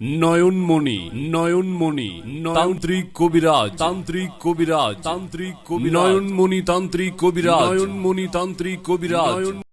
নয়নমণি নয়নমণি তান্ত্রিক কবিরাজ তান্ত্রিক কবিরাজ তান্ত্রিক কবি নয়নমণি তান্ত্রিক কবিরাজ নয়নমণি তান্ত্রিক কবিরাজ।